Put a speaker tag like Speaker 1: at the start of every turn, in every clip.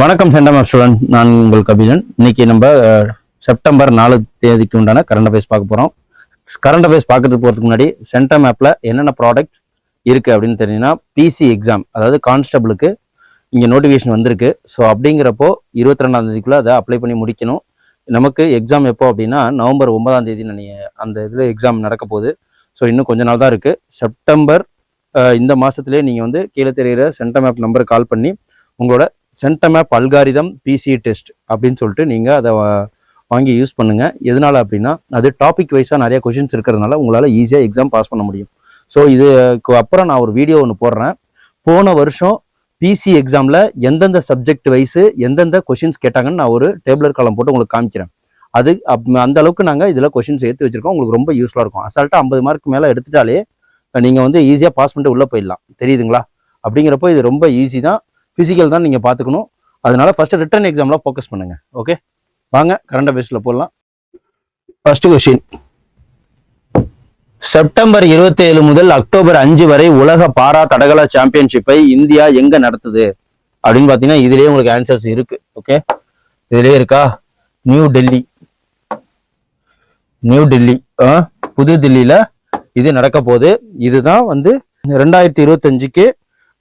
Speaker 1: வணக்கம் சென்டமர் ஸ்டூடெண்ட் நான் உங்கள் கபிலன். இன்னைக்கு நம்ம செப்டம்பர் நாலு தேதிக்கு உண்டான கரண்ட் அஃபேர்ஸ் பார்க்க போகிறோம் கரண்ட் அஃபேர்ஸ் பார்க்கறதுக்கு போகிறதுக்கு முன்னாடி சென்டர் ஆப்பில் என்னென்ன ப்ராடக்ட்ஸ் இருக்குது அப்படின்னு தெரிஞ்சுன்னா பிசி எக்ஸாம் அதாவது கான்ஸ்டபிளுக்கு இங்கே நோட்டிஃபிகேஷன் வந்திருக்கு. ஸோ அப்படிங்கிறப்போ இருபத்தி ரெண்டாம் தேதிக்குள்ளே அதை அப்ளை பண்ணி முடிக்கணும். நமக்கு எக்ஸாம் எப்போ அப்படின்னா நவம்பர் ஒன்பதாம் தேதி நினைய அந்த இதில் எக்ஸாம் நடக்க போகுது. ஸோ இன்னும் கொஞ்ச நாள் தான் இருக்குது செப்டம்பர் இந்த மாதத்துலேயே நீங்கள் வந்து கீழே தெரிகிற சென்டமேப் நம்பருக்கு கால் பண்ணி உங்களோட சென்டமேப் அல்காரிதம் பிசி டெஸ்ட் அப்படின்னு சொல்லிட்டு நீங்கள் அதை வாங்கி யூஸ் பண்ணுங்கள் எதனால அப்படின்னா அது டாபிக் வைஸாக நிறைய கொஷின்ஸ் இருக்கிறதுனால உங்களால் ஈஸியாக எக்ஸாம் பாஸ் பண்ண முடியும். ஸோ இதுக்கு அப்புறம் நான் ஒரு வீடியோ ஒன்று போடுறேன். போன வருஷம் பிசி எக்ஸாமில் எந்தெந்த சப்ஜெக்ட் வைஸு எந்தெந்த கொஷின்ஸ் கேட்டாங்கன்னு நான் ஒரு டேபிளர் காலம் போட்டு உங்களுக்கு காமிக்கிறேன். அது அப் அந்த அளவுக்கு நாங்கள் இதில் கொஷின்ஸ் ஏற்றி வச்சிருக்கோம். உங்களுக்கு ரொம்ப யூஸ்ஃபுல்லாக இருக்கும். அசால்ட்டாக ஐம்பது மார்க் மேலே எடுத்துட்டாலே நீங்கள் வந்து ஈஸியாக பாஸ் பண்ணிட்டு உள்ளே போயிடலாம். தெரியுதுங்களா? அப்படிங்கிறப்போ இது ரொம்ப ஈஸி தான். ஃபிசிக்கல் தான் நீங்கள் பார்த்துக்கணும் அதனால ஃபஸ்ட்டு ரிட்டர்ன் எக்ஸாம்லாம் ஃபோக்கஸ் பண்ணுங்கள் ஓகே வாங்க கரண்ட் அஃபேர்ஸில் போடலாம். ஃபஸ்ட்டு கொஷின் செப்டம்பர் 27 முதல் அக்டோபர் அஞ்சு வரை உலக பாரா தடகள சாம்பியன்ஷிப்பை இந்தியா எங்க நடத்துது? அப்படின்னு பார்த்தீங்கன்னா இதுலயே உங்களுக்கு ஆன்சர்ஸ் இருக்கு. ஓகே இதுலயே இருக்கா? நியூ டெல்லி நியூ டெல்லி ஆ, புது தில்லியில் இது நடக்க போகுது. இதுதான் வந்து ரெண்டாயிரத்தி இருபத்தஞ்சுக்கு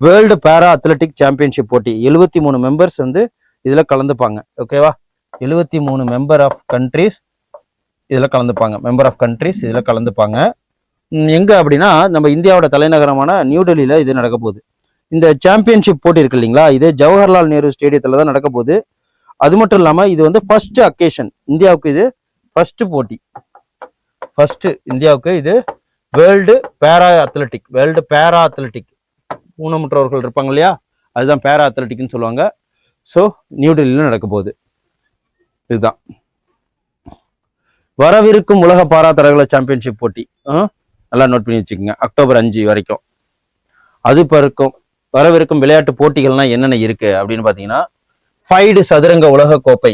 Speaker 1: வேர்ல்டு பேரா அத்லெட்டிக் சாம்பியன்ஷிப் போட்டி. எழுபத்தி மூணு மெம்பர்ஸ் வந்து இதில் கலந்துப்பாங்க. ஓகேவா எழுபத்தி மூணு மெம்பர் ஆஃப் கண்ட்ரிஸ் இதில் கலந்துப்பாங்க. மெம்பர் ஆஃப் கண்ட்ரிஸ் இதில் கலந்துப்பாங்க. எங்கே அப்படின்னா நம்ம இந்தியாவோட தலைநகரமான நியூ டெல்லியில் இது நடக்க போகுது. இந்த சாம்பியன்ஷிப் போட்டி இருக்கு இல்லைங்களா? இது ஜவஹர்லால் நேரு ஸ்டேடியத்தில் தான் நடக்க போகுது. அது மட்டும் இல்லாமல் இது வந்து ஃபர்ஸ்ட் அக்கேஷன் இந்தியாவுக்கு இது ஃபர்ஸ்ட் போட்டி. ஃபர்ஸ்ட் இந்தியாவுக்கு இது world para athletic world para athletic ஊனமுற்றவர்கள் இருப்பாங்க இல்லையா? அதுதான் பேரா அத்லெட்டிக்னு சொல்லுவாங்க. ஸோ நியூ டெல்லியில் நடக்க போகுது. இதுதான். வரவிருக்கும் உலக பாரா தடகள சாம்பியன்ஷிப் போட்டி. ஆ? நல்லா நோட் பண்ணி வச்சுக்கோங்க. அக்டோபர் அஞ்சு வரைக்கும். அது இப்போ இருக்கும். வரவிருக்கும் விளையாட்டு போட்டிகள்னால் என்னென்ன இருக்குது அப்படின்னு பார்த்தீங்கன்னா ஃபைடு சதுரங்க உலக கோப்பை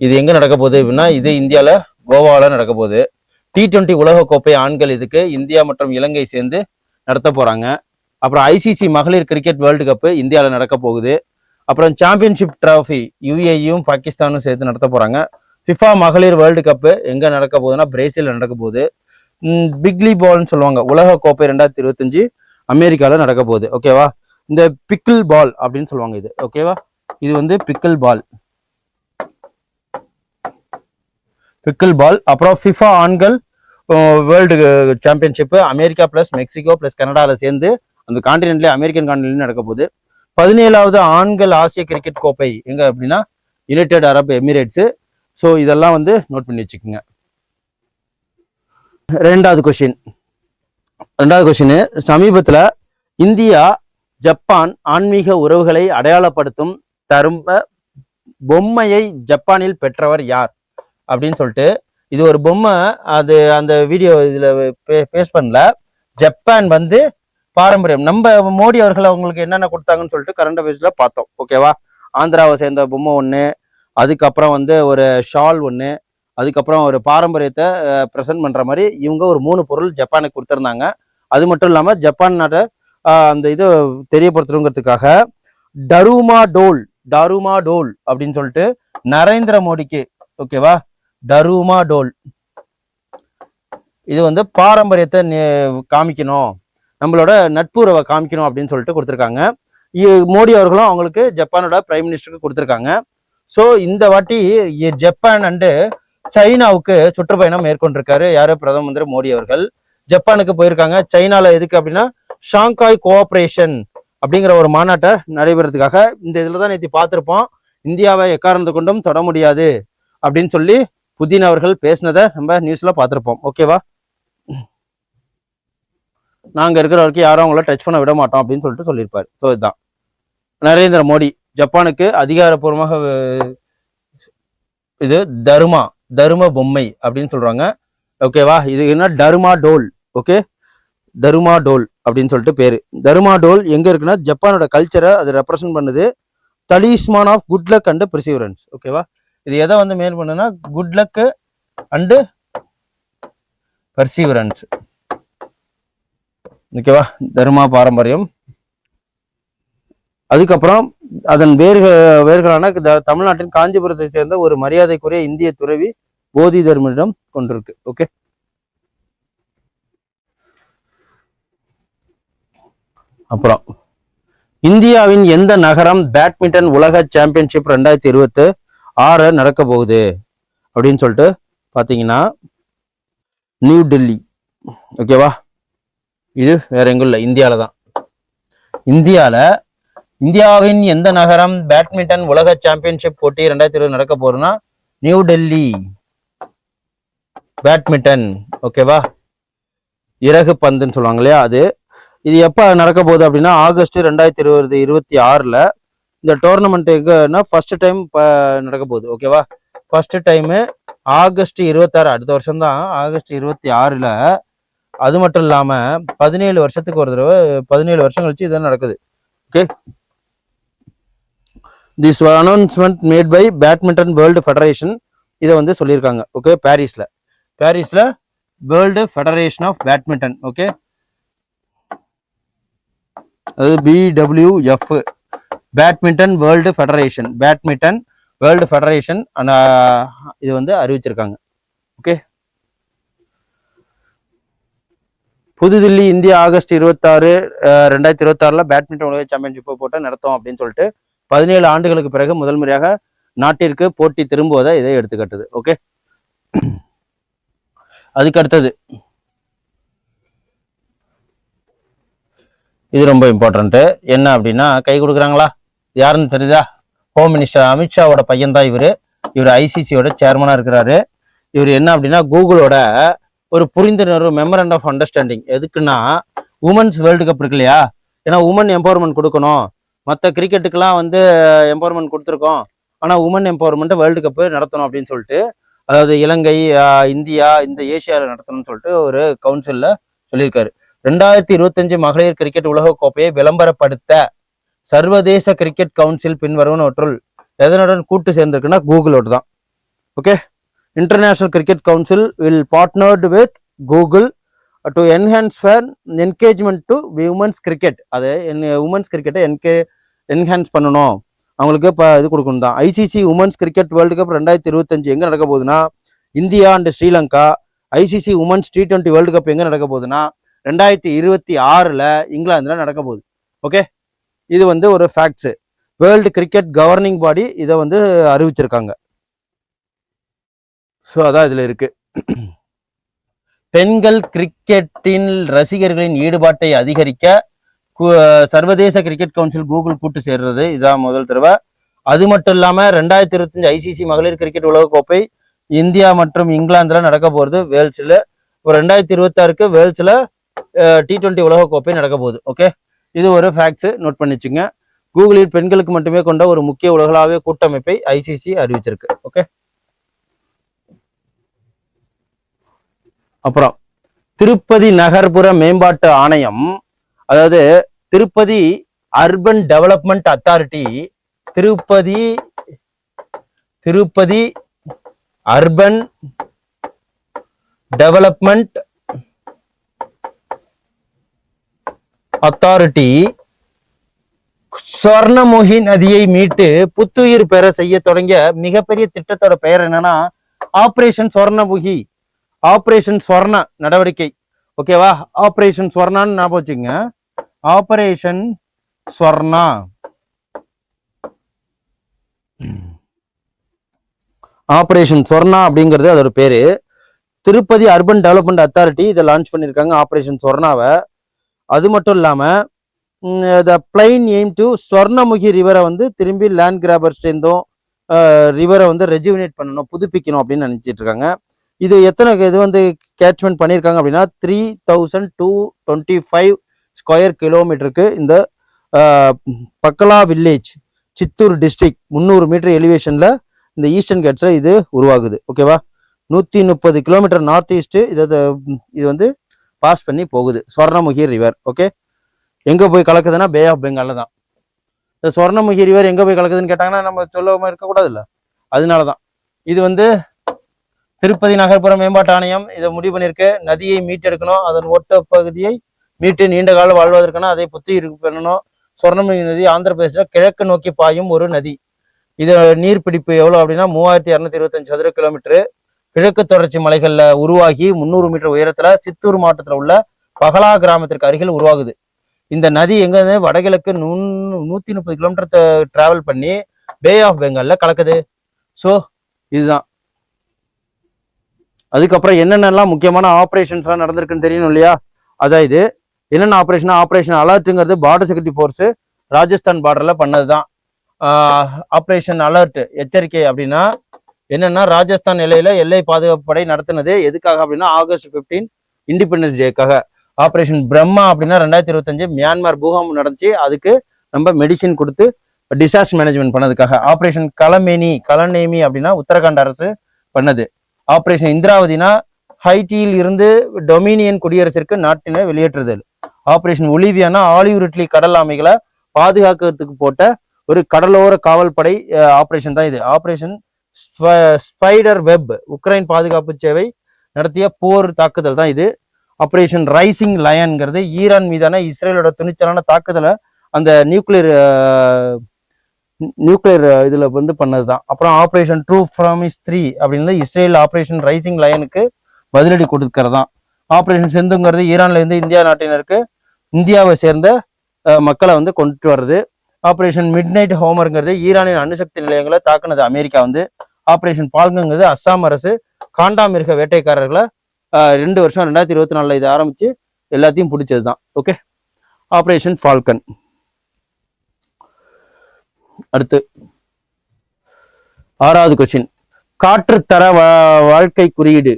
Speaker 1: இது எங்கே நடக்க போகுது அப்படின்னா இது இந்தியாவில் கோவாவில் நடக்க போகுது. டி டுவெண்ட்டி உலகக்கோப்பை கோப்பை ஆண்கள் இதுக்கு இந்தியா மற்றும் இலங்கை சேர்ந்து நடத்த போகிறாங்க அப்புறம் ஐசிசி மகளிர் கிரிக்கெட் வேர்ல்டு கப்பு இந்தியாவில் நடக்க போகுது. அப்புறம் சாம்பியன்ஷிப் ட்ராஃபி யுஏயும் பாகிஸ்தானும் சேர்த்து நடத்த போகிறாங்க ஃபிஃபா மகளிர் வேர்ல்டு கப்பு எங்கே நடக்க போகுதுன்னா பிரேசிலில் நடக்க போகுது. பிக்லி பால்னு சொல்லுவாங்க. உலக கோப்பை ரெண்டாயிரத்தி இருபத்தஞ்சு அமெரிக்காவில் நடக்க போகுது. ஓகேவா இந்த பிக்கிள் பால் அப்படின்னு சொல்லுவாங்க இது. ஓகேவா இது வந்து பிக்கிள் பால் பிக்கிள் பால் அப்புறம் ஃபிஃபா ஆண்கள் world championship America plus Mexico plus கனடாவில் சேர்ந்து அந்த காண்டினென்ட்லேயே அமெரிக்கன் காண்டினென்ட்லேயும் நடக்க போகுது. பதினேழாவது ஆண்கள் ஆசிய கிரிக்கெட் கோப்பை எங்கே அப்படின்னா யுனைடெட் அரப் எமிரேட்ஸு ஸோ இதெல்லாம் வந்து நோட் பண்ணி வச்சுக்கோங்க. ரெண்டாவது கொஷின் ரெண்டாவது கொஷின் சமீபத்தில் இந்தியா ஜப்பான் ஆன்மீக உறவுகளை அடையாளப்படுத்தும் தரும்ப பொம்மையை ஜப்பானில் பெற்றவர் யார்? அப்படின்னு சொல்லிட்டு இது ஒரு பொம்மை அது அந்த வீடியோ இதில் பேஸ் பண்ணல. ஜப்பான் வந்து பாரம்பரியம். நம்ம மோடி அவர்கள் அவங்களுக்கு என்னென்ன கொடுத்தாங்கன்னு சொல்லிட்டு கரண்ட் அஃபேர்ஸில் பார்த்தோம். ஓகேவா ஆந்திராவை சேர்ந்த பொம்மை ஒன்று அதுக்கப்புறம் வந்து ஒரு ஷால் ஒன்று அதுக்கப்புறம் ஒரு பாரம்பரியத்தை ப்ரெசென்ட் பண்ணுற மாதிரி இவங்க ஒரு மூணு பொருள் ஜப்பானுக்கு கொடுத்துருந்தாங்க. அது மட்டும் இல்லாமல் ஜப்பான் நாட்டை அந்த இது தெரியப்படுத்தணுங்கிறதுக்காக டருமா டோல் டருமா டோல் அப்படின்னு சொல்லிட்டு நரேந்திர மோடிக்கு ஓகேவா டருமா டோல். இது வந்து பாரம்பரியத்தை நே- காமிக்கணும். நம்மளோட நட்புறவை காமிக்கணும் அப்படின்னு சொல்லிட்டு கொடுத்துருக்காங்க. இ- மோடி அவர்களும் அவங்களுக்கு ஜப்பானோட பிரைம் மினிஸ்டருக்கு கொடுத்துருக்காங்க. ஸோ இந்த வாட்டி ஜப்பான் அண்டு சைனாவுக்கு சுற்றுப்பயணம் மேற்கொண்டிருக்காரு யாரு? பிரதம மந்திரி மோடி அவர்கள். ஜப்பானுக்கு போயிருக்காங்க. சைனால எதுக்கு அப்படின்னா ஷாங்காய் கோஆப்ரேஷன் அப்படிங்கிற ஒரு மாநாட்டை நடைபெறதுக்காக. இந்த இதில் தான் நேற்று பார்த்துருப்போம். இந்தியாவை எக்காரணத்தை கொண்டும் தொட முடியாது அப்படின்னு சொல்லி புதின் அவர்கள் பேசினதை நம்ம நியூஸில் பார்த்துருப்போம். ஓகேவா நாங்கள் இருக்கிற வரைக்கும் யாரும் அவங்கள டச் பண்ண விட மாட்டோம் அப்படின்னு சொல்லிட்டு சொல்லியிருப்பார். ஸோ இதுதான். நரேந்திர மோடி ஜப்பானுக்கு அதிகாரப்பூர்வமாக இது தருமா தரும பொம்மை அப்படின்னு சொல்கிறாங்க ஓகேவா இது என்ன? Daruma doll okay Daruma doll அப்படின்னு சொல்லிட்டு பேர். தருமா டோல் எங்கே இருக்குன்னா ஜப்பானோட கல்ச்சரை அது ரெப்ரசன்ட் பண்ணுது. Talisman of good luck and perseverance ஓகேவா இது எதை வந்து மேல் பண்ணுன்னா குட் லக்கு அண்டு பர்சீவரன்ஸ் ஓகேவா தர்மா பாரம்பரியம். அதுக்கப்புறம் அதன் வேர்கள் வேர்களான தமிழ்நாட்டின் காஞ்சிபுரத்தை சேர்ந்த ஒரு மரியாதைக்குரிய இந்திய துறவி போதி தர்மனிடம் கொண்டிருக்கு. ஓகே அப்புறம் இந்தியாவின் எந்த நகரம் பேட்மிண்டன் உலக சாம்பியன்ஷிப் ரெண்டாயிரத்தி இருபத்தி ஆறு நடக்க போகுது அப்படின்னு சொல்லிட்டு பார்த்தீங்கன்னா நியூ டெல்லி. ஓகேவா இது வேற எங்கும் இல்லை. இந்தியாவில் தான் இந்தியாவில் இந்தியாவின் எந்த நகரம் பேட்மிண்டன் உலக சாம்பியன்ஷிப் போட்டி ரெண்டாயிரத்தி இருபது நடக்க போகுதுன்னா நியூ டெல்லி. பேட்மிண்டன் ஓகேவா இறகு பந்துன்னு சொல்லுவாங்க இல்லையா அது? இது எப்போ நடக்க போகுது அப்படின்னா ஆகஸ்ட் ரெண்டாயிரத்தி இருபது இருபத்தி ஆறில் இந்த டோர்னமெண்ட் எங்கன்னா ஃபர்ஸ்ட் டைம் இப்போ நடக்க போகுது. ஓகேவா ஃபர்ஸ்ட் டைமு ஆகஸ்ட் இருபத்தாறு அடுத்த வருஷம் தான் ஆகஸ்ட் இருபத்தி ஆறில் அது மட்டும் இல்லாமல் பதினேழு வருஷத்துக்கு ஒரு தடவை பதினேழு வருஷம் கழிச்சு இதான் நடக்குது. Okay this announcement made by badminton world federation இதை வந்து சொல்லியிருக்காங்க. ஓகே பாரிஸில் பாரிஸில் world federation of badminton okay அது BWF badminton world federation badminton world federation இது வந்து அறிவிச்சிருக்காங்க. ஓகே புதுதில்லி இந்தியா ஆகஸ்ட் இருபத்தாறு ரெண்டாயிரத்தி இருபத்தாறுல பேட்மிண்டன் உலக சாம்பியன்ஷிப்பை போட்டு நடத்தும் அப்படின்னு சொல்லிட்டு பதினேழு ஆண்டுகளுக்கு பிறகு முதல் முறையாக நாட்டிற்கு போட்டி திரும்புவதை இதை எடுத்துக்கட்டுது. ஓகே அதுக்கு அடுத்தது. இது ரொம்ப இம்பார்ட்டன்ட்டு என்ன அப்படின்னா கை கொடுக்குறாங்களா? யாருன்னு தெரியுதா? ஹோம் மினிஸ்டர் அமித்ஷாவோட பையன்தான் இவர். இவர் ஐசிசியோட சேர்மனாக இருக்கிறாரு. இவர் என்ன அப்படின்னா கூகுளோட ஒரு புரிந்துணர்வு மெமரண்ட் ஆஃப் அண்டர்ஸ்டாண்டிங் எதுக்குன்னா உமன்ஸ் வேர்ல்டு கப் இருக்கு இல்லையா? ஏன்னா உமன் எம்பவர்மெண்ட் கொடுக்கணும். மற்ற கிரிக்கெட்டுக்கெல்லாம் வந்து எம்பவர்மெண்ட் கொடுத்துருக்கோம். ஆனால் உமன் எம்பவர்மெண்ட்டை வேர்ல்டு கப்பு நடத்தணும் அப்படின்னு சொல்லிட்டு அதாவது இலங்கை இந்தியா இந்த ஏசியாவில் நடத்தணும்னு சொல்லிட்டு ஒரு கவுன்சிலில் சொல்லியிருக்காரு. ரெண்டாயிரத்தி இருபத்தஞ்சு மகளிர் கிரிக்கெட் உலகக் கோப்பையை விளம்பரப்படுத்த சர்வதேச கிரிக்கெட் கவுன்சில் பின்வருவனவற்றுள் எதனுடன் கூட்டு சேர்ந்திருக்குன்னா கூகுளோடு தான். Okay international cricket council will partnered with Google to enhance fair engagement to women's cricket அது என் உமன்ஸ் கிரிக்கெட்டை என்கே என்ஹான்ஸ் பண்ணணும். அவங்களுக்கு இப்போ இது கொடுக்கணும் தான். ICC women's cricket world cup ரெண்டாயிரத்தி இருபத்தஞ்சு எங்கே நடக்க போகுதுன்னா India and Sri Lanka. ICC women's T twenty world cup எங்கே நடக்க போகுதுன்னா ரெண்டாயிரத்தி இருபத்தி ஆறில் இங்கிலாந்தில் நடக்க போகுது. ஓகே இது வந்து ஒரு facts world cricket governing body இதை வந்து அறிவிச்சிருக்காங்க. ஸோ அதான் இதில் இருக்கு. பெண்கள் கிரிக்கெட்டின் ரசிகர்களின் ஈடுபாட்டை அதிகரிக்க சர்வதேச கிரிக்கெட் கவுன்சில் கூகுள் கூட்டு சேர்றது இதான் முதல் தடவை. அது மட்டும் இல்லாமல் ரெண்டாயிரத்தி இருபத்தஞ்சு ஐசிசி மகளிர் கிரிக்கெட் உலகக்கோப்பை இந்தியா மற்றும் இங்கிலாந்துல நடக்க போகிறது வேல்ஸில். இப்போ ரெண்டாயிரத்தி இருபத்தாறுக்கு வேல்ஸில் டி டுவெண்ட்டி உலகக்கோப்பை நடக்க போகுது. ஓகே இது ஒரு ஃபேக்ட்ஸு நோட் பண்ணிச்சுங்க கூகுளில் பெண்களுக்கு மட்டுமே கொண்ட ஒரு முக்கிய உலகளாவிய கூட்டமைப்பை ஐசிசி அறிவிச்சிருக்கு. ஓகே அப்புறம் திருப்பதி நகர்ப்புற மேம்பாட்டு ஆணையம் அதாவது Tirupati urban development authority Tirupati Tirupati urban development authority Swarnamukhi நதியை மீட்டு புத்துயிர் பெற செய்ய தொடங்கிய மிகப்பெரிய திட்டத்தோட பெயர் என்னன்னா ஆப்ரேஷன் ஸ்வர்ணமுகி ஆப்ரேஷன் ஸ்வர்ண நடவடிக்கை. ஓகேவா ஆப்ரேஷன் ஸ்வர்ணான்னு ஞாபகம் வச்சுங்க ஆபரேஷன் ஸ்வர்ணா ஆப்ரேஷன் ஸ்வர்ணா அப்படிங்கிறது அதோட பேரு. திருப்பதி அர்பன் டெவலப்மெண்ட் அத்தாரிட்டி இதை லான்ச் பண்ணியிருக்காங்க ஆப்ரேஷன் ஸ்வர்ணாவை அது மட்டும் இல்லாமல் the plain aim to Swarnamukhi ரிவரை வந்து திரும்பி லேண்ட் கிராபர்ஸ்டேருந்தும் ரிவரை வந்து ரெஜுவினேட் பண்ணணும் புதுப்பிக்கணும் அப்படின்னு நினைச்சிட்டு இருக்காங்க. இது எத்தனை இது வந்து கேட்ச்மெண்ட் பண்ணியிருக்காங்க அப்படின்னா three thousand two twenty five square கிலோமீட்டருக்கு இந்த பக்கலா வில்லேஜ் சித்தூர் டிஸ்ட்ரிக் முந்நூறு மீட்டர் எலிவேஷனில் இந்த ஈஸ்டர்ன் கேட்ஸில் இது உருவாகுது. ஓகேவா நூற்றி முப்பது கிலோமீட்டர் நார்த் ஈஸ்ட்டு இதை இது வந்து பாஸ் பண்ணி போகுது. ஸ்வர்ணமுகி ரிவர் ஓகே எங்கே போய் கலக்குதுன்னா பே ஆஃப் பெங்காலில் தான். இந்த ஸ்வர்ணமுகி ரிவர் எங்கே போய் கலக்குதுன்னு கேட்டாங்கன்னா நம்ம சொல்லாமல் இருக்கக்கூடாதுல்ல அதனால தான். இது வந்து திருப்பதி நகர்ப்புற மேம்பாட்டு ஆணையம் இதை முடிவு பண்ணியிருக்கு. நதியை மீட்டெடுக்கணும். அதன் ஒட்ட பகுதியை மீட்டு நீண்ட காலம் வாழ்வதற்கான அதை புத்தி பண்ணணும் சொர்ணமுகி நதி ஆந்திர பிரதேசத்தில் கிழக்கு நோக்கி பாயும் ஒரு நதி. இது நீர்பிடிப்பு எவ்வளோ அப்படின்னா மூவாயிரத்தி இரநூத்தி இருபத்தஞ்சு சதுர கிலோமீட்டரு கிழக்கு தொடர்ச்சி மலைகளில் உருவாகி முந்நூறு மீட்டர் உயரத்துல சித்தூர் மாவட்டத்தில் உள்ள பகலா கிராமத்திற்கு அருகில் உருவாகுது. இந்த நதி எங்க வடகிழக்கு நூன் நூற்றி முப்பது கிலோமீட்டர் டிராவல் பண்ணி பே ஆஃப் பெங்காலில் கலக்குது. ஸோ இதுதான். அதுக்கப்புறம் என்னென்னலாம் முக்கியமான ஆப்ரேஷன்ஸ்லாம் நடந்திருக்குன்னு தெரியணும் இல்லையா? அதான் இது. என்னென்ன ஆப்ரேஷன் ஆப்ரேஷன் அலர்ட்டுங்கிறது பார்டர் செக்யூரிட்டி ஃபோர்ஸு ராஜஸ்தான் பார்டரில் பண்ணது தான் ஆப்ரேஷன் அலர்ட் எச்சரிக்கை அப்படின்னா என்னன்னா ராஜஸ்தான் எல்லையில எல்லை பாதுகாப்பு படை நடத்தினது எதுக்காக அப்படின்னா ஆகஸ்ட் 15 இண்டிபெண்டன்ஸ் டேக்காக ஆப்ரேஷன் பிரம்மா அப்படின்னா ரெண்டாயிரத்தி இருபத்தஞ்சு மியான்மர் பூகம்பம் நடந்துச்சு. அதுக்கு நம்ம மெடிசின் கொடுத்து டிசாஸ்டர் மேனேஜ்மெண்ட் பண்ணதுக்காக. ஆப்ரேஷன் கலமேனி கலநேமி அப்படின்னா உத்தரகாண்ட் அரசு பண்ணது. ஆப்ரேஷன் இந்திராவதினா ஹைட்டியில் இருந்து டொமினியன் குடியரசிற்கு நாட்டினை வெளியேற்றுதல். ஆப்ரேஷன் ஒலிவியானா ஆலிவ் இட்லி கடல் ஆமைகளை பாதுகாக்கிறதுக்கு போட்ட ஒரு கடலோர காவல் படை ஆப்ரேஷன் தான் இது. ஆப்ரேஷன் ஸ்பைடர் வெப் உக்ரைன் பாதுகாப்பு சேவை நடத்திய போர் தாக்குதல் தான் இது. ஆப்ரேஷன் ரைசிங் லயன்ங்கிறது ஈரான் மீதான இஸ்ரேலோட துணிச்சலான தாக்குதலை அந்த நியூக்ளியர் நியூக்ளியர் இதில் வந்து பண்ணது தான் அப்புறம் ஆப்ரேஷன் ட்ரூ ஃப்ராமிஸ் த்ரீ அப்படின்னு இஸ்ரேல் ஆப்ரேஷன் ரைசிங் லயனுக்கு பதிலடி கொடுக்கறது தான் ஆப்ரேஷன் செந்துங்கிறது ஈரான்லேருந்து இந்தியா நாட்டினருக்கு இந்தியாவை சேர்ந்த மக்களை வந்து கொண்டுட்டு வர்றது. ஆப்ரேஷன் மிட் நைட் ஹோமருங்கிறது ஈரானின் அணுசக்தி நிலையங்களை தாக்குனது அமெரிக்கா வந்து. ஆப்ரேஷன் பால்கங்கிறது அஸ்ஸாம் அரசு காண்டாமிருக வேட்டைக்காரர்களை ரெண்டு வருஷம் ரெண்டாயிரத்தி இருபத்தி நாலுல இது ஆரம்பிச்சு எல்லாத்தையும் பிடிச்சது தான் ஓகே ஆப்ரேஷன் ஃபால்கன் அடுத்து ஆறாவது கொஸ்டின் காற்றுத்தர வா- வாழ்க்கை குறியீடு.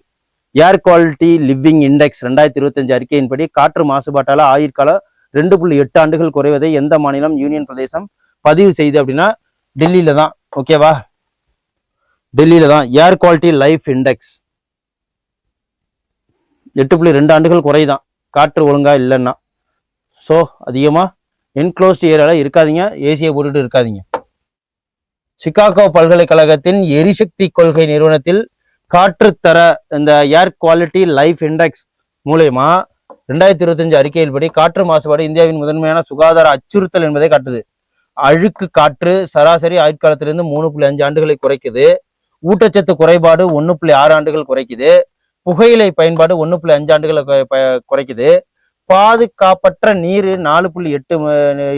Speaker 1: ஏர் குவாலிட்டி லிவிங் இண்டெக்ஸ் ரெண்டாயிரத்தி இருபத்தஞ்சு அறிக்கையின்படி காற்று மாசுபாட்டால் ஆயுட்காலம் ரெண்டு புள்ளி எட்டு ஆண்டுகள் குறைவதை எந்த மாநிலம் யூனியன் பிரதேசம் பதிவு செய்யுது அப்படின்னா டெல்லியில தான் ஓகேவா டெல்லியில தான் ஏர் குவாலிட்டி லைஃப் இண்டெக்ஸ் எட்டு புள்ளி ரெண்டு ஆண்டுகள் குறைதான். காற்று ஒழுங்கா இல்லைன்னா. ஸோ அதிகமாக என்க்ளோஸ்ட் ஏரியாவில் இருக்காதீங்க. ஏசியை போட்டுட்டு இருக்காதீங்க. சிகாகோ பல்கலைக்கழகத்தின் எரிசக்தி கொள்கை நிறுவனத்தில் காற்றுத்தர இந்த ஏர் குவாலிட்டி லைஃப் இண்டெக்ஸ் மூலயமா ரெண்டாயிரத்தி இருபத்தஞ்சு அறிக்கையின்படி காற்று மாசுபாடு இந்தியாவின் முதன்மையான சுகாதார அச்சுறுத்தல் என்பதை காட்டுது. அழுக்கு காற்று சராசரி ஆயுட்காலத்திலிருந்து மூணு புள்ளி அஞ்சு ஆண்டுகளை குறைக்குது. ஊட்டச்சத்து குறைபாடு ஒன்று புள்ளி ஆறு ஆண்டுகள் குறைக்குது. புகையிலை பயன்பாடு ஒன்று புள்ளி அஞ்சு ஆண்டுகளை குறை- ப- குறைக்குது. பாதுகாப்பற்ற நீர் நாலு புள்ளி எட்டு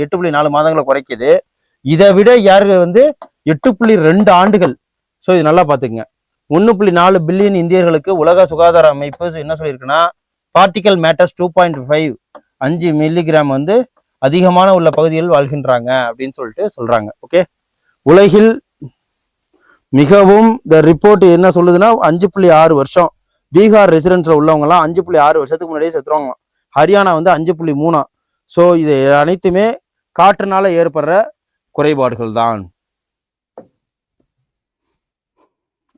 Speaker 1: எட்டு புள்ளி நாலு மாதங்களை குறைக்குது. இதை விட யாரு வந்து எட்டு புள்ளி ரெண்டு ஆண்டுகள். ஸோ இது நல்லா பார்த்துக்குங்க ஒன்று புள்ளி நாலு பில்லியன் இந்தியர்களுக்கு உலக சுகாதார அமைப்பு என்ன சொல்லியிருக்குன்னா particle matters two point five அஞ்சு மில்லிகிராம் வந்து அதிகமான உள்ள பகுதியில் வாழ்கின்றாங்க அப்படின்னு சொல்லிட்டு சொல்கிறாங்க ஓகே உலகில் மிகவும் இந்த ரிப்போர்ட் என்ன சொல்லுதுன்னா அஞ்சு புள்ளி ஆறு வருஷம். பீகார் ரெசிடென்ஸில் உள்ளவங்கலாம் அஞ்சு புள்ளி ஆறு வருஷத்துக்கு முன்னாடியே செத்துருவாங்களாம். ஹரியானா வந்து அஞ்சு புள்ளி மூணா. ஸோ இது அனைத்துமே காற்றுனால ஏற்படுற குறைபாடுகள் தான்.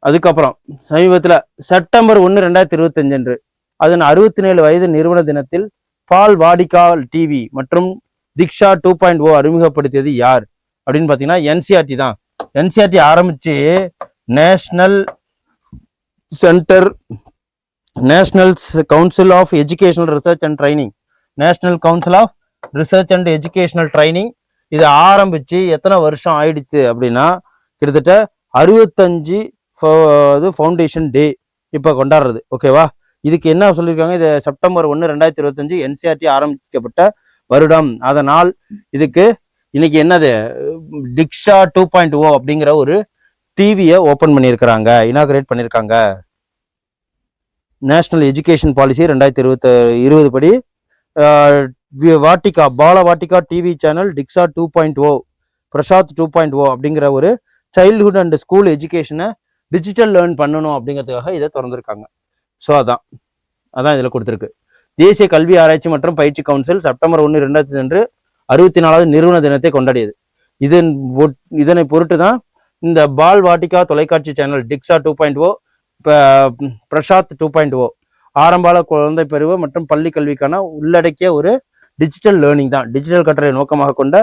Speaker 1: அதுக்கப்புறம் சமீபத்தில் செப்டம்பர் ஒன்று ரெண்டாயிரத்தி இருபத்தஞ்சு அன்று அதன் அறுபத்தி ஏழு வயது நிறுவன தினத்தில் பால் வாடிகால் டிவி மற்றும் திக்ஷா டூ பாயிண்ட் ஓ அறிமுகப்படுத்தியது யார்? அப்படின்னு பார்த்தீங்கன்னா என்சிஆர்டி தான். என்சிஆர்டி ஆரம்பிச்சு national centre national council of educational research and training national council of research and educational training இது ஆரம்பித்து எத்தனை வருஷம் ஆயிடுச்சு அப்படின்னா கிட்டத்தட்ட அறுபத்தஞ்சு இது ஃபவுண்டேஷன் டே இப்போ கொண்டாடுறது. ஓகேவா இதுக்கு என்ன சொல்லியிருக்காங்க இது செப்டம்பர் ஒன்று ரெண்டாயிரத்தி இருபத்தஞ்சு என்சிஆர்டி ஆரம்பிக்கப்பட்ட வருடம். அதனால் இதுக்கு இன்னைக்கு என்னது? டிக்ஷா டூ பாயிண்ட் ஓ அப்படிங்கிற ஒரு டிவியை ஓப்பன் பண்ணியிருக்கிறாங்க. இனாகிரேட் பண்ணியிருக்காங்க. நேஷனல் எஜுகேஷன் பாலிசி ரெண்டாயிரத்தி இருபத்தி இருபது படி Vatika Bal Vatika TV channel Diksha two point O Prasad two point O அப்படிங்கிற ஒரு சைல்ட்ஹுட் அண்ட் ஸ்கூல் எஜுகேஷனை டிஜிட்டல் லேர்ன் பண்ணணும் அப்படிங்கிறதுக்காக இதை திறந்துருக்காங்க. ஸோ அதான். அதான் இதில் கொடுத்துருக்கு. தேசிய கல்வி ஆராய்ச்சி மற்றும் பயிற்சி கவுன்சில் செப்டம்பர் ஒன்று ரெண்டாயிரத்தி அன்று அறுபத்தி நாலாவது நிறுவன தினத்தை கொண்டாடியது. இதன் ஒட்- இதனை பொருட்டு தான் இந்த பால் வாட்டிகா தொலைக்காட்சி channel Diksha two point O Prasad two point O ஆரம்பால குழந்தை பருவ மற்றும் பள்ளி கல்விக்கான உள்ளடக்கிய ஒரு டிஜிட்டல் லேர்னிங் தான். டிஜிட்டல் கற்றலை நோக்கமாக கொண்ட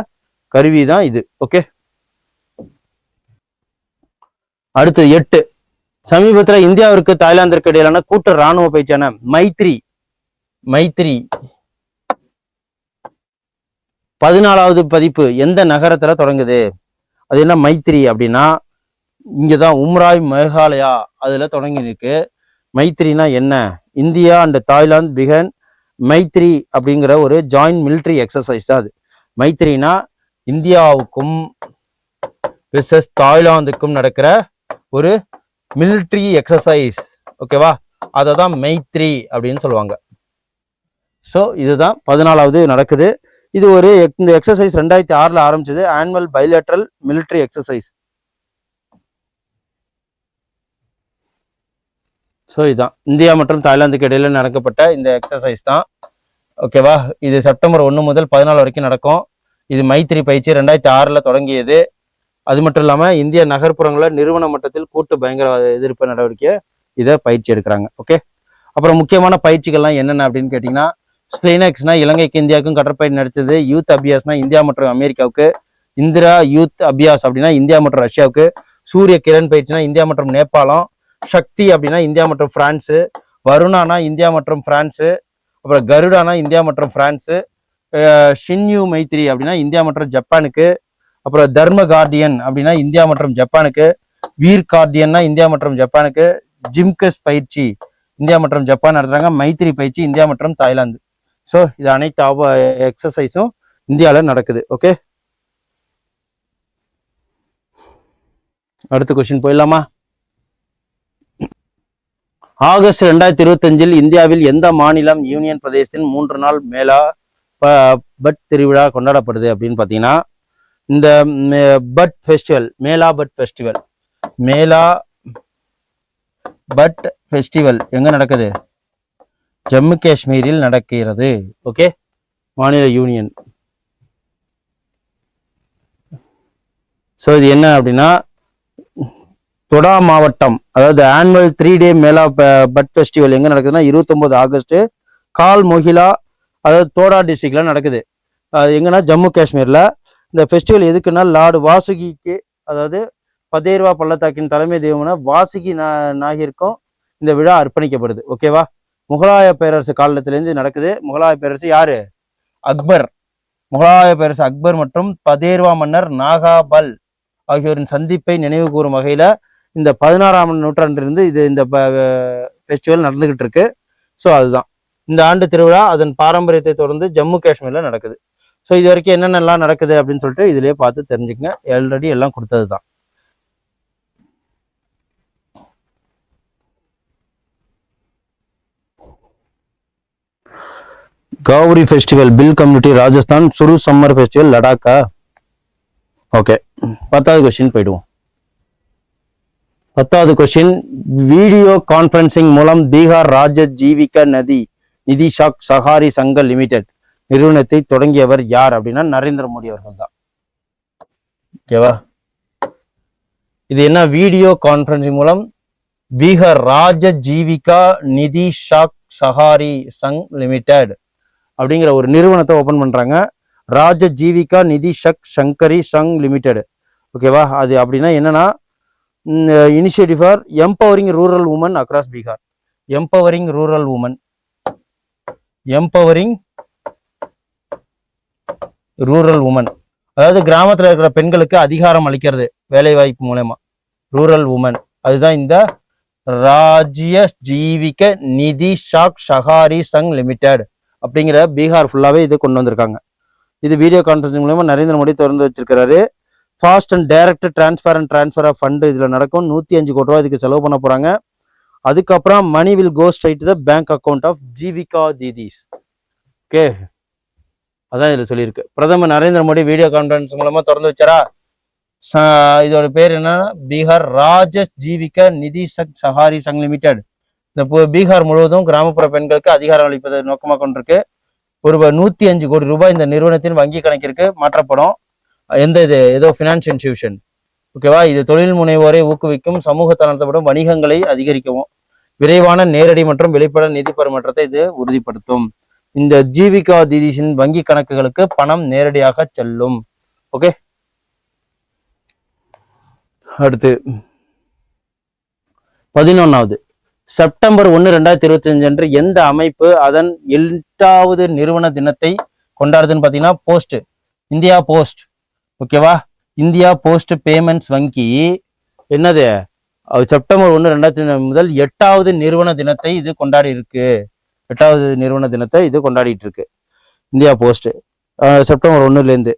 Speaker 1: கருவி தான் இது. ஓகே? அடுத்து எட்டு. சமீபத்தில் இந்தியாவிற்கு தாய்லாந்திற்கு இடையிலான கூட்டு இராணுவ பயிற்சியான மைத்ரி மைத்ரி பதினாலாவது பதிப்பு எந்த நகரத்துல தொடங்குது? அது என்ன மைத்திரி அப்படின்னா இங்கதான் உம்ராய் மேகாலயா அதுல தொடங்கி இருக்கு மைத்திரினா என்ன? இந்தியா அண்ட் தாய்லாந்து பிகன் மைத்ரி அப்படிங்கிற ஒரு ஜாயிண்ட் மிலிட்ரி எக்ஸசைஸ் தான் அது. மைத்ரினா இந்தியாவுக்கும் விசஸ் தாய்லாந்துக்கும் நடக்கிற ஒரு மிலிட்ரி எக்ஸசைஸ் ஓகேவா அதை தான் மைத்ரி அப்படின்னு சொல்லுவாங்க. ஸோ இதுதான் பதினாலாவது நடக்குது. இது ஒரு எக்- இந்த எக்ஸசைஸ் ரெண்டாயிரத்தி ஆறில் ஆரம்பிச்சது. Annual bilateral military exercise so இதுதான் இந்தியா மற்றும் தாய்லாந்துக்கு இடையில் நடக்கப்பட்ட இந்த எக்ஸசைஸ் தான். ஓகேவா இது செப்டம்பர் ஒன்று முதல் பதினாலு வரைக்கும் நடக்கும். இது மைத்திரி பயிற்சி ரெண்டாயிரத்தி ஆறில் தொடங்கியது. அது மட்டும் இல்லாமல் இந்திய நகர்ப்புறங்களில் நிறுவன மட்டத்தில் கூட்டு பயங்கரவாத எதிர்ப்பு நடவடிக்கை இதை பயிற்சி எடுக்கிறாங்க. ஓகே அப்புறம் முக்கியமான பயிற்சிகள்லாம் என்னென்ன அப்படின்னு கேட்டிங்கன்னா ஸ்லினக்ஸ்னா இலங்கைக்கு இந்தியாவுக்கும் கடற்பயிர் நடத்தது யூத் அபியாஸ்னா இந்தியா மற்றும் அமெரிக்காவுக்கு இந்திரா யூத் அபியாஸ் அப்படின்னா இந்தியா மற்றும் ரஷ்யாவுக்கு சூரிய கிரண் பயிற்சினா இந்தியா மற்றும் நேபாளம் சக்தி அப்படின்னா இந்தியா மற்றும் பிரான்ஸு வருணானா இந்தியா மற்றும் பிரான்ஸு அப்புறம் கருடானா இந்தியா மற்றும் பிரான்ஸு ஷின்யூ மைத்ரி அப்படின்னா இந்தியா மற்றும் ஜப்பானுக்கு அப்புறம் தர்ம கார்டியன் அப்படின்னா இந்தியா மற்றும் ஜப்பானுக்கு வீர் கார்டியன்னா இந்தியா மற்றும் ஜப்பானுக்கு ஜிம்கஸ் பயிற்சி இந்தியா மற்றும் ஜப்பான் நடத்துகிறாங்க மைத்திரி பயிற்சி இந்தியா மற்றும் தாய்லாந்து ஸோ இது அனைத்து ஆப எக்ஸசைஸும் இந்தியாவில் நடக்குது ஓகே அடுத்த கொஸ்டின் போயிடலாமா? ஆகஸ்ட் ரெண்டாயிரத்தி இருபத்தஞ்சில் இந்தியாவில் எந்த மாநிலம் யூனியன் பிரதேசத்தின் மூன்று நாள் மேலா ப- பட் திருவிழா கொண்டாடப்படுது அப்படின்னு பார்த்தீங்கன்னா இந்த but festival mela but festival mela but festival எங்கே நடக்குது? ஜம்மு காஷ்மீரில் நடக்கிறது. ஓகே மாநில யூனியன். ஸோ இது என்ன அப்படின்னா தொடா மாவட்டம் அதாவது ஆனுவல் த்ரீ டே மேலா ப- பட் ஃபெஸ்டிவல் எங்கே நடக்குதுன்னா இருபத்தொம்போது ஆகஸ்ட் கால் மொஹிலா அதாவது தோடா டிஸ்ட்ரிக்டில் நடக்குது. அது எங்கன்னா ஜம்மு காஷ்மீரில். இந்த ஃபெஸ்டிவல் எதுக்குன்னா லார்டு வாசுகிக்கு அதாவது பதேர்வா பள்ளத்தாக்கின் தலைமை தெய்வம்னா வாசுகி நா நாகிற்கும் இந்த விழா அர்ப்பணிக்கப்படுது. ஓகேவா முகலாய பேரரசு காலத்திலேருந்து நடக்குது. முகலாய பேரரசு யாரு? அக்பர். முகலாய பேரரசு அக்பர் மற்றும் பதேர்வா மன்னர் நாகாபல் ஆகியோரின் சந்திப்பை நினைவு கூறும் வகையில் இந்த பதினாறாம் நூற்றாண்டிலிருந்து இது இந்த ஃபெஸ்டிவல் நடந்துகிட்டு இருக்கு. ஸோ அதுதான். இந்த ஆண்டு திருவிழா அதன் பாரம்பரியத்தை தொடர்ந்து ஜம்மு காஷ்மீரில் நடக்குது. ஸோ இது வரைக்கும் என்னென்னலாம் நடக்குது அப்படின்னு சொல்லிட்டு இதிலே பார்த்து தெரிஞ்சுக்கங்க. ஆல்ரெடி எல்லாம் கொடுத்தது தான் Gauri festival Bhil community Rajasthan Churu summer festival லடாக்கா? Okay பத்தாவது கொஸ்டின் போயிடுவோம். பத்தாவது கொஸ்டின் வீடியோ கான்ஃபரன்சிங் மூலம் பீகார் ராஜ ஜீவிகா நதி நிதி ஷாக் சஹாரி சங்க லிமிடெட் நிறுவனத்தை தொடங்கியவர் யார் அப்படின்னா நரேந்திர மோடி அவர்கள் தான். ஓகேவா இது என்ன வீடியோ கான்ஃபரன்சிங் மூலம் பீகார் ராஜ ஜீவிகா நிதி ஷாக் சஹாரி சங் லிமிடெட் அப்படிங்கிற ஒரு நிறுவனத்தை ஓப்பன் பண்ணுறாங்க ராஜ ஜீவிகா நிதி ஷக் சங்கரி சங் லிமிடெடு. ஓகேவா அது அப்படின்னா என்னென்னா initiative for empowering rural women across Bihar empowering rural women empowering rural women அதாவது கிராமத்தில் இருக்கிற பெண்களுக்கு அதிகாரம் அளிக்கிறது வேலைவாய்ப்பு மூலயமா ரூரல் உமன் அதுதான் இந்த ராஜ்ய ஜீவிக நிதி ஷாக் ஷஹாரி சங் லிமிடெட். அப்படிங்கிற பீகார் ஃபுல்லாகவே இது கொண்டு வந்திருக்காங்க. இது வீடியோ கான்ஃபரன்ஸ் மூலயமா நரேந்திர மோடி திறந்து வச்சிருக்கிறாரு. Fast and direct transfer and transfer of fund இதில் நடக்கும். நூற்றி அஞ்சு கோடி ரூபா இதுக்கு செலவு பண்ண போகிறாங்க அதுக்கப்புறம் money will go straight the bank account of Jeevika didis okay அதான் இதில் சொல்லியிருக்கு. பிரதமர் நரேந்திர மோடி வீடியோ கான்ஃபரன்ஸ் மூலமாக திறந்து வச்சாரா? இதோட பேர் என்னன்னா பீகார் ராஜ ஜீவிகா நிதி சக் சஹாரி சங் லிமிடெட். இந்த பீகார் முழுவதும் கிராமப்புற பெண்களுக்கு அதிகாரம் அளிப்பதை நோக்கமாக கொண்டிருக்கு. ஒரு நூத்தி அஞ்சு கோடி ரூபாய் இந்த நிறுவனத்தின் வங்கி கணக்கிற்கு மாற்றப்படும். எந்த இது? ஏதோ ஃபினான்ஸ் இன்ஸ்டியூஷன் ஓகேவா இது தொழில் முனைவோரை ஊக்குவிக்கும் சமூக தளர்த்தப்படும் வணிகங்களை அதிகரிக்கவும் விரைவான நேரடி மற்றும் வெளிப்பட நிதி பரிமாற்றத்தை இது உறுதிப்படுத்தும். இந்த ஜீவிகா தீதிஷின் வங்கி கணக்குகளுக்கு பணம் நேரடியாக செல்லும். ஓகே அடுத்து பதினொன்னாவது. செப்டம்பர் ஒன்று ரெண்டாயிரத்தி இருபத்தி அன்று எந்த அமைப்பு அதன் எட்டாவது நிறுவன தினத்தை கொண்டாடுதுன்னு பார்த்தீங்கன்னா போஸ்ட் இந்தியா போஸ்ட். ஓகேவா? இந்தியா போஸ்ட் பேமெண்ட்ஸ் வங்கி என்னது? செப்டம்பர் ஒன்று ரெண்டாயிரத்தி முதல் எட்டாவது நிறுவன தினத்தை இது கொண்டாடி இருக்கு எட்டாவது நிறுவன தினத்தை இது கொண்டாடிட்டு இருக்கு இந்தியா போஸ்ட். செப்டம்பர் ஒன்றுலேருந்து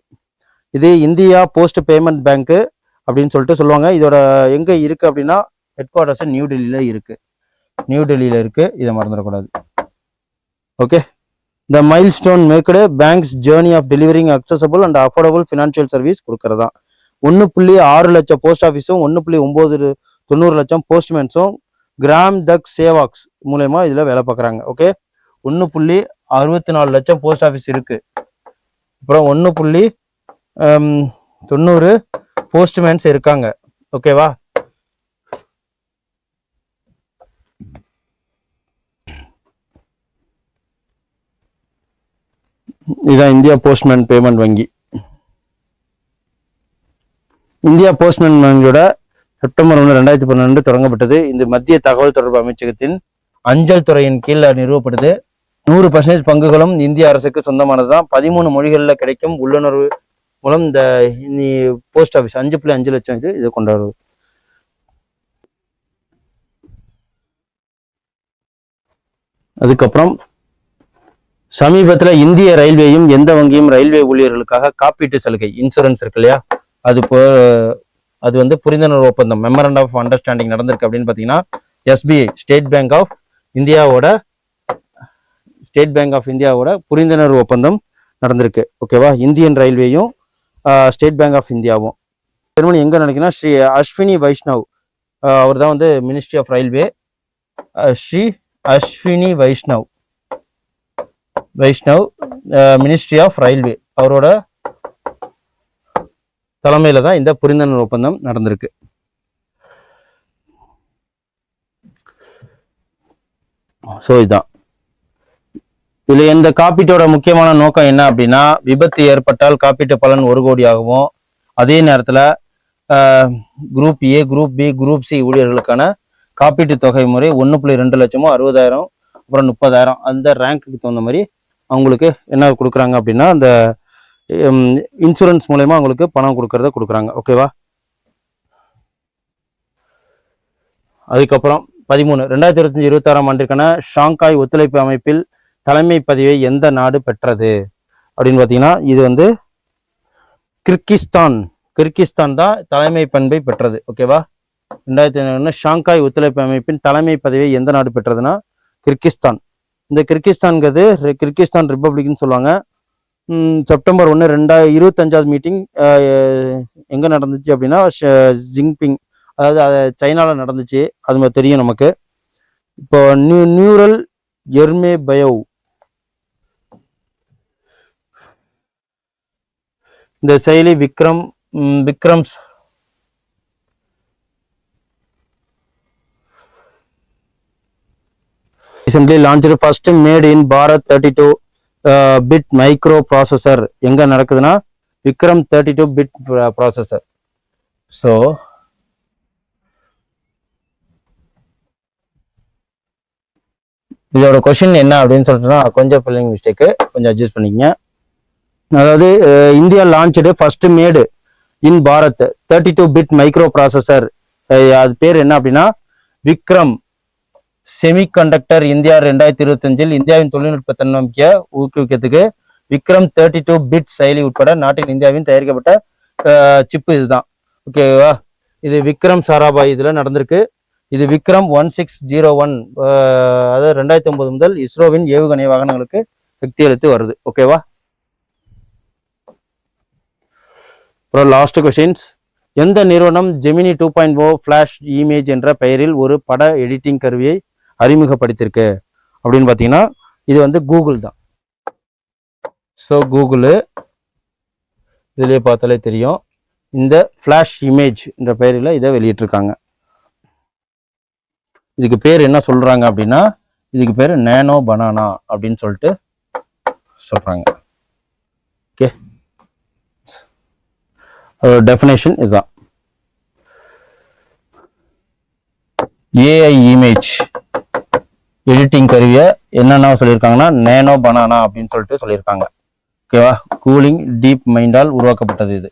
Speaker 1: இது இந்தியா போஸ்ட் பேமெண்ட் பேங்க்கு அப்படின்னு சொல்லிட்டு சொல்லுவாங்க. இதோட எங்கே இருக்குது அப்படின்னா ஹெட் குவார்ட்டர்ஸ் நியூ டெல்லியில் இருக்குது நியூ டெல்லியில் இருக்குது இதை மறந்துடக்கூடாது. Okay the milestone marked bank's journey of delivering accessible and affordable financial service கொடுக்கறதா? ஒன்று புள்ளி ஆறு லட்சம் போஸ்ட் ஆஃபீஸும் ஒன்று புள்ளி ஒம்பது தொண்ணூறு லட்சம் போஸ்ட்மேன்ஸும் கிராம் தக் சேவாக்ஸ் மூலயமா இதில் வேலை பார்க்குறாங்க. ஓகே ஒன்று புள்ளி அறுபத்தி நாலு லட்சம் போஸ்ட் ஆஃபீஸ் இருக்கு. அப்புறம் ஒன்று புள்ளி தொண்ணூறு போஸ்ட்மேன்ஸ் இருக்காங்க. ஓகேவா இதான் இந்தியா போஸ்ட்மேன் பேமெண்ட் வங்கி இந்தியா போஸ்ட்மேன் வங்கியோட செப்டம்பர் ஒன்று ரெண்டாயிரத்தி பன்னெண்டு தொடங்கப்பட்டது இந்த மத்திய தகவல் தொடர்பு அமைச்சகத்தின் அஞ்சல் துறையின் கீழ் நிறுவப்படுது நூறு பர்சன்டேஜ் பங்குகளும் இந்திய அரசுக்கு சொந்தமானது தான் பதிமூணு மொழிகளில் கிடைக்கும் உள்ளுணர்வு மூலம் இந்த போஸ்ட் ஆஃபீஸ் அஞ்சு புள்ளி அஞ்சு லட்சம் இது இது கொண்டாடுது அதுக்கப்புறம் சமீபத்தில் இந்திய ரயில்வேயும் எந்த வங்கியும் ரயில்வே ஊழியர்களுக்காக காப்பீட்டு சலுகை இன்சூரன்ஸ் இருக்கு இல்லையா? அது போ அது வந்து புரிந்துணர்வு ஒப்பந்தம் மெமரண்ட் ஆஃப் அண்டர்ஸ்டாண்டிங் நடந்திருக்கு அப்படின்னு பார்த்தீங்கன்னா எஸ்பிஐ ஸ்டேட் பேங்க் ஆஃப் இந்தியாவோட ஸ்டேட் பேங்க் ஆஃப் இந்தியாவோட புரிந்துணர்வு ஒப்பந்தம் நடந்திருக்கு. ஓகேவா இந்தியன் ரயில்வேயும் ஸ்டேட் பேங்க் ஆஃப் இந்தியாவும் ஜெர்மனி எங்கே நடக்குன்னா ஸ்ரீ அஸ்வினி வைஷ்ணவ் அவர் தான் வந்து ministry of railway Shri Ashwini Vaishnaw. Vaishnaw ministry of railway அவரோட தலைமையில தான் இந்த புரிந்துணர்வு ஒப்பந்தம் நடந்திருக்கு. ஸோ இதுதான் இதுல இந்த காப்பீட்டோட முக்கியமான நோக்கம் என்ன அப்படின்னா விபத்து ஏற்பட்டால் காப்பீட்டு பலன் ஒரு கோடியாகவும் அதே நேரத்துல group A group B group C ஊழியர்களுக்கான காப்பீட்டு தொகை முறை ஒன்று புள்ளி ரெண்டு லட்சமோ அறுபதாயிரம் அப்புறம் முப்பதாயிரம் அந்த ரேங்க்குக்கு தகுந்த மாதிரி அவங்களுக்கு என்ன கொடுக்குறாங்க அப்படின்னா அந்த இன்சூரன்ஸ் மூலயமா அவங்களுக்கு பணம் கொடுக்கறத கொடுக்குறாங்க. ஓகேவா அதுக்கப்புறம் பதிமூணு. ரெண்டாயிரத்தி இருபத்தஞ்சி இருபத்தாறாம் ஆண்டிற்கான ஷாங்காய் ஒத்துழைப்பு அமைப்பில் தலைமை பதிவை எந்த நாடு பெற்றது? அப்படின்னு பார்த்தீங்கன்னா இது வந்து கிர்கிஸ்தான். கிர்கிஸ்தான் தான் தலைமை பண்பை பெற்றது. ஓகேவா ரெண்டாயிரத்தி ஷாங்காய் ஒத்துழைப்பு அமைப்பின் தலைமை பதவியை எந்த நாடு பெற்றதுன்னா கிர்கிஸ்தான். இந்த கிர்கிஸ்தான்கிறது கிர்கிஸ்தான் ரிப்பப்ளிக்னு சொல்லுவாங்க. செப்டம்பர் ஒன்று ரெண்டா இருபத்தஞ்சாவது மீட்டிங் எங்கே நடந்துச்சு அப்படின்னா ஜிங்பிங் அதாவது அது சைனாவில் நடந்துச்சு. அது மாதிரி தெரியும் நமக்கு. இப்போ நியூ நியூரல் எர்மே பயோவ். இந்த செயலி Vikram Vikram's Vikram recently launched first made in Bharat thirty two bit microprocessor எங்கே நடக்குதுன்னா Vikram thirty two bit processor so இதோட கொஷின் என்ன அப்படின்னு சொல்லிட்டுனா கொஞ்சம் ஸ்பெல்லிங் மிஸ்டேக்கு கொஞ்சம் அட்ஜஸ்ட் பண்ணிக்கங்க. அதாவது uh, India launch first made in Bharat thirty two bit microprocessor அது பேர் என்ன அப்படின்னா விக்ரம் செமிகண்டக்டர் இந்தியா ரெண்டாயிரத்தி இருபத்தஞ்சில் இந்தியாவின் தொழில்நுட்ப தன்னம்பிக்கையை ஊக்குவிக்கிறதுக்கு விக்ரம் தேர்ட்டி டூ பிட் செயலி உட்பட நாட்டின் இந்தியாவின் தயாரிக்கப்பட்ட சிப்பு இதுதான். ஓகேவா இது விக்ரம் சாராபாய் இதில் நடந்திருக்கு. இது Vikram one six zero one அதாவது ரெண்டாயிரத்தி ஒன்பது முதல் இஸ்ரோவின் ஏவுகணை வாகனங்களுக்கு சக்தி அளித்து வருது. ஓகேவா அப்புறம் லாஸ்ட் கொஷின்ஸ் எந்த நிறுவனம் Gemini two point O flash image என்ற பெயரில் ஒரு பட எடிட்டிங் கருவியை அறிமுகப்படுத்தியிருக்கு. அப்படின்னு பார்த்தீங்கன்னா இது வந்து கூகுள் தான். ஸோ கூகுளு இதுலேயே பார்த்தாலே தெரியும். இந்த ஃப்ளாஷ் இமேஜ் என்ற பெயரில் இதை வெளியிட்டிருக்காங்க. இதுக்கு பேர் என்ன சொல்கிறாங்க அப்படின்னா இதுக்கு பேர் நேனோ பனானா அப்படின்னு சொல்லிட்டு சொல்கிறாங்க ஓகே டெஃபினேஷன் இதுதான். ஏஐ இமேஜ் எடிட்டிங் கருவியை என்னென்ன சொல்லியிருக்காங்கன்னா நேனோ பனானா அப்படின்னு சொல்லிட்டு சொல்லியிருக்காங்க. ஓகேவா கூலிங் டீப் மைண்டால் உருவாக்கப்பட்டது இது.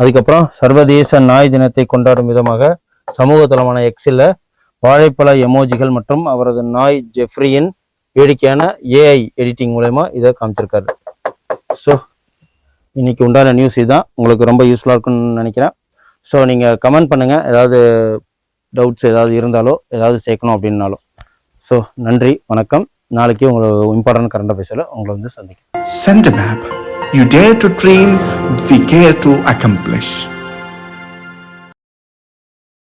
Speaker 1: அதுக்கப்புறம் சர்வதேச நாய் தினத்தை கொண்டாடும் விதமாக சமூக தளமான எக்ஸில் வாழைப்பழ எமோஜிகள் மற்றும் அவரது நாய் ஜெஃப்ரியின் வேடிக்கையான ஏஐ எடிட்டிங் மூலயமா இதை காமிச்சிருக்காரு. ஸோ இன்னைக்கு உண்டான நியூஸ் இதுதான். உங்களுக்கு ரொம்ப யூஸ்ஃபுல்லாக இருக்கும்னு நினைக்கிறேன். ஸோ நீங்கள் கமெண்ட் பண்ணுங்கள் ஏதாவது டவுட்ஸ் ஏதாவது இருந்தாலோ ஏதாவது சேர்க்கணும் அப்படின்னாலும் ஸோ நன்றி வணக்கம் நாளைக்கு உங்களுக்கு இம்பார்ட்டன்ட் கரண்ட் அஃபேர்ஸில் உங்களை வந்து சந்திக்கிறேன்
Speaker 2: sent a map. You dare to dream, we care to accomplish.